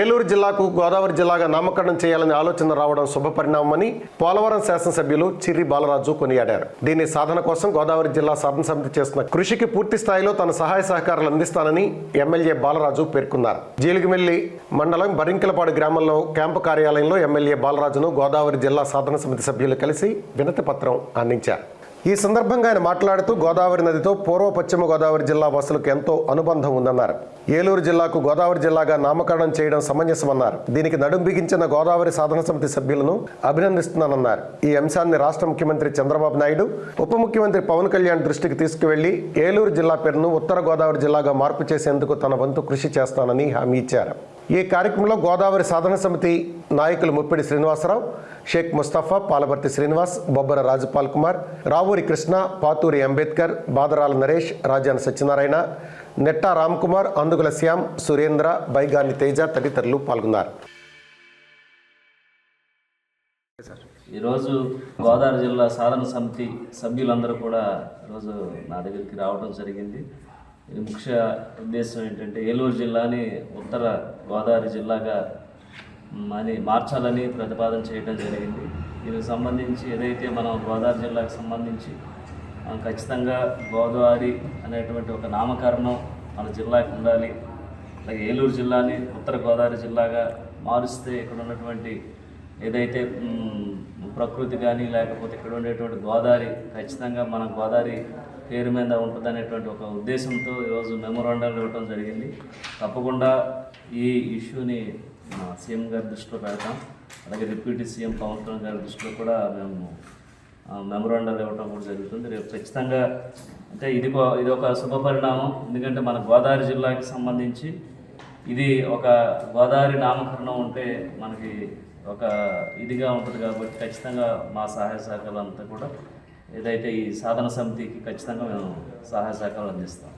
ఏలూరు జిల్లాకు గోదావరి జిల్లాగా నామకరణం చేయాలనే ఆలోచన రావడం శుభపరిణామమని పోలవరం శాసనసభ్యులు చిర్రి బాలరాజు కొనియాడారు. దీని సాధన కోసం గోదావరి జిల్లా సాధన సమితి చేస్తున్న కృషికి పూర్తి స్థాయిలో తన సహాయ సహకారాలు అందిస్తానని ఎమ్మెల్యే బాలరాజు పేర్కొన్నారు. జీలిగిమెల్లి మండలం బరింకలపాడు గ్రామంలో క్యాంపు కార్యాలయంలో ఎమ్మెల్యే బాలరాజును గోదావరి జిల్లా సాధన సమితి సభ్యులు కలిసి వినతి పత్రం అందించారు. ఈ సందర్భంగా ఆయన మాట్లాడుతూ గోదావరి నదితో పూర్వ పశ్చిమ గోదావరి జిల్లా వాసులకు ఎంతో అనుబంధం ఉందన్నారు. ఏలూరు జిల్లాకు గోదావరి జిల్లాగా నామకరణం చేయడం సమంజసమన్నారు. దీనికి నడుం బిగించిన గోదావరి సాధన సమితి సభ్యులను అభినందిస్తున్నానన్నారు. ఈ అంశాన్ని రాష్ట్ర ముఖ్యమంత్రి చంద్రబాబు నాయుడు ఉప ముఖ్యమంత్రి పవన్ కళ్యాణ్ దృష్టికి తీసుకువెళ్ళి ఏలూరు జిల్లా పేరును ఉత్తర గోదావరి జిల్లాగా మార్పు చేసేందుకు తన వంతు కృషి చేస్తానని హామీ ఇచ్చారు. ఈ కార్యక్రమంలో గోదావరి సాధన సమితి నాయకులు ముప్పిడి శ్రీనివాసరావు షేక్ ముస్తఫా పాలపర్తి శ్రీనివాస్ బొబ్బర రాజపాల్ కుమార్ రావూరి కృష్ణ పాతూరి అంబేద్కర్ బాదరాల నరేష్ రాజాన సత్యనారాయణ నెట్టా రామ్కుమార్ అందుగుల శ్యామ్ సురేంద్ర బైగాని తేజ తదితరులు పాల్గొన్నారు. ఈరోజు గోదావరి జిల్లా సాధన సమితి సభ్యులందరూ కూడా ఈరోజు నా దగ్గరికి రావడం జరిగింది. ఇది ముఖ్య ఉద్దేశం ఏంటంటే ఏలూరు జిల్లాని ఉత్తర గోదావరి జిల్లాగా అని మార్చాలని ప్రతిపాదన చేయడం జరిగింది. దీనికి సంబంధించి ఏదైతే మనం గోదావరి జిల్లాకు సంబంధించి మనం ఖచ్చితంగా గోదావరి అనేటువంటి ఒక నామకరణం మన జిల్లాకి ఉండాలి. అలాగే ఏలూరు జిల్లాని ఉత్తర గోదావరి జిల్లాగా మారుస్తే ఇక్కడ ఉన్నటువంటి ఏదైతే ప్రకృతి కానీ లేకపోతే ఇక్కడ ఉండేటువంటి గోదావరి ఖచ్చితంగా మన గోదావరి పేరు మీద ఉంటుంది అనేటువంటి ఒక ఉద్దేశంతో ఈరోజు మెమోరాండాలు ఇవ్వడం జరిగింది. తప్పకుండా ఈ ఇష్యూని సీఎం గారి దృష్టిలో పెడతాం. అలాగే డిప్యూటీ సీఎం పవన్ కళ్యాణ్ గారి దృష్టిలో కూడా మేము మెమోరాండాలు ఇవ్వడం కూడా జరుగుతుంది. రేపు ఖచ్చితంగా అంటే ఇది ఇది ఒక శుభ పరిణామం. ఎందుకంటే మన గోదావరి జిల్లాకి సంబంధించి ఇది ఒక గోదావరి నామకరణం ఉంటే మనకి ఒక ఇదిగా ఉంటుంది కాబట్టి ఖచ్చితంగా మా సహాయ శాఖలు అంతా కూడా ఏదైతే ఈ సాధన సమితికి ఖచ్చితంగా మేము సహాయ సహకారాలు అందిస్తాం.